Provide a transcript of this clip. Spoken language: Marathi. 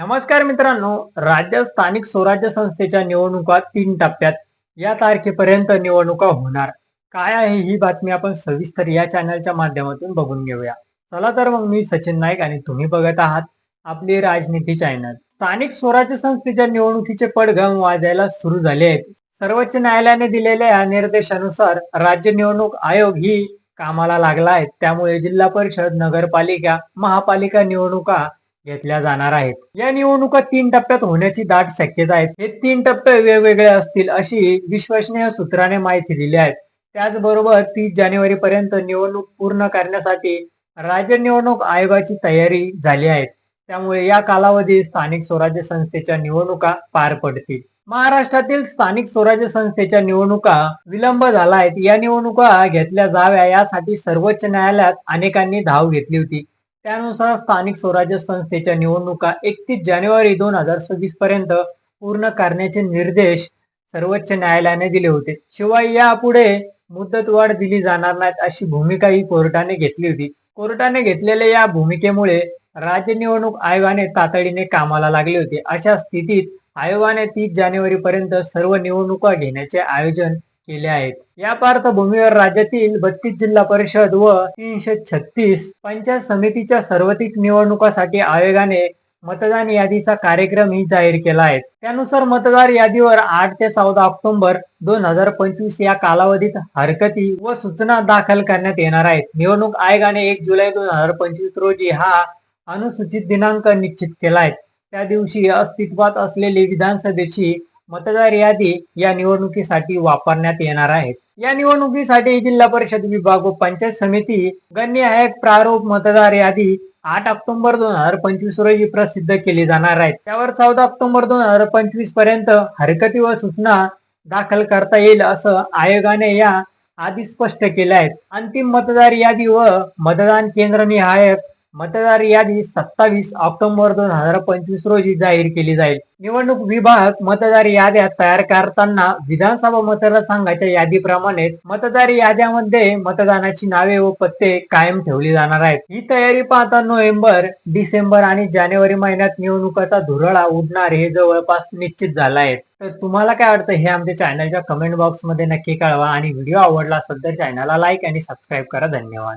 नमस्कार मित्रांनो राज्य स्थानिक स्वराज्य संस्थेच्या निवडणुका तीन टप्प्यात या तारखेपर्यंत निवडणुका होणार. काय आहे ही बातमी आपण सविस्तर या चॅनलच्या माध्यमातून बघून घेऊया. चला तर मग मी सचिन नाईक आणि तुम्ही बघत आहात आपली राजनीती चॅनल स्थानिक स्वराज्य संस्थेच्या निवडणुकीचे पडघम वाजायला सुरू झाले आहेत. सर्वोच्च न्यायालयाने दिलेल्या या निर्देशानुसार राज्य निवडणूक आयोग ही कामाला लागला आहे. त्यामुळे जिल्हा परिषद नगरपालिका महापालिका निवडणुका घेतल्या जाणार आहेत. या निवडणुका तीन टप्प्यात होण्याची दाट शक्यता आहे हे तीन टप्पे वेगवेगळे असतील अशी विश्वसनीय सूत्राने माहिती दिली आहे. त्याचबरोबर तीस जानेवारी पर्यंत निवडणूक पूर्ण करण्यासाठी राज्य निवडणूक आयोगाची तयारी झाली आहे. त्यामुळे या कालावधीत स्थानिक स्वराज्य संस्थेच्या निवडणुका पार पडतील. महाराष्ट्रातील स्थानिक स्वराज्य संस्थेच्या निवडणुका विलंब झाला आहेत. या निवडणुका घेतल्या जाव्या यासाठी सर्वोच्च न्यायालयात अनेकांनी धाव घेतली होती. त्यानुसार स्थानिक स्वराज्य संस्थेच्या निवडणुका एकतीस जानेवारी दोन हजार सव्वीस पर्यंत पूर्ण करण्याचे निर्देश सर्वोच्च न्यायालयाने दिले होते. शिवाय यापुढे मुदतवाढ दिली जाणार नाहीत अशी भूमिकाही कोर्टाने घेतली होती. कोर्टाने घेतलेल्या या भूमिकेमुळे राज्य निवडणूक आयोगाने तातडीने कामाला लागले होते. अशा स्थितीत आयोगाने तीस जानेवारी पर्यंत सर्व निवडणुका घेण्याचे आयोजन केल्या आहेत. या पार्श्वभूमीवर राज्यातील बत्तीस जिल्हा परिषद व तीनशे छत्तीस पंचायत समितीच्या सर्वाधिक निवडणुकासाठी आयोगाने मतदान यादीचा कार्यक्रमही जाहीर केला आहे. त्यानुसार मतदार यादीवर आठ ते चौदा ऑक्टोबर दोन हजार पंचवीस या कालावधीत हरकती व सूचना दाखल करण्यात येणार आहेत. निवडणूक आयोगाने एक जुलै दोन हजार पंचवीस रोजी हा अनुसूचित दिनांक निश्चित केला आहे. त्या दिवशी अस्तित्वात असलेली विधानसभेची मतदार यादी या निवडणुकीसाठी वापरण्यात येणार आहेत. या निवडणुकीसाठी जिल्हा परिषद विभाग व पंचायत समिती गण्य आहे. प्रारूप मतदार यादी आठ ऑक्टोबर दोन हजार पंचवीस रोजी प्रसिद्ध केली जाणार आहे. त्यावर चौदा ऑक्टोबर दोन हजार पंचवीसपर्यंत हरकती व सूचना दाखल करता येईल असं आयोगाने या आधी स्पष्ट केलं आहेत अंतिम मतदार यादी व मतदान केंद्र निहायक मतदार यादी सत्तावीस ऑक्टोबर दोन हजार पंचवीस रोजी जाहीर केली जाईल. निवडणूक विभाग मतदार याद्या तयार करताना विधानसभा मतदारसंघाच्या यादीप्रमाणेच मतदार याद्यामध्ये मतदानाची नावे व पत्ते कायम ठेवली जाणार आहेत. ही तयारी पाहता नोव्हेंबर डिसेंबर आणि जानेवारी महिन्यात निवडणुकाचा धुरळा उडणार हे जवळपास निश्चित झालं आहे. तर तुम्हाला काय वाटतं हे आमच्या चॅनलच्या कमेंट बॉक्समध्ये नक्की कळवा आणि व्हिडिओ आवडला असेल तर चॅनलला लाईक आणि सबस्क्राईब करा. धन्यवाद.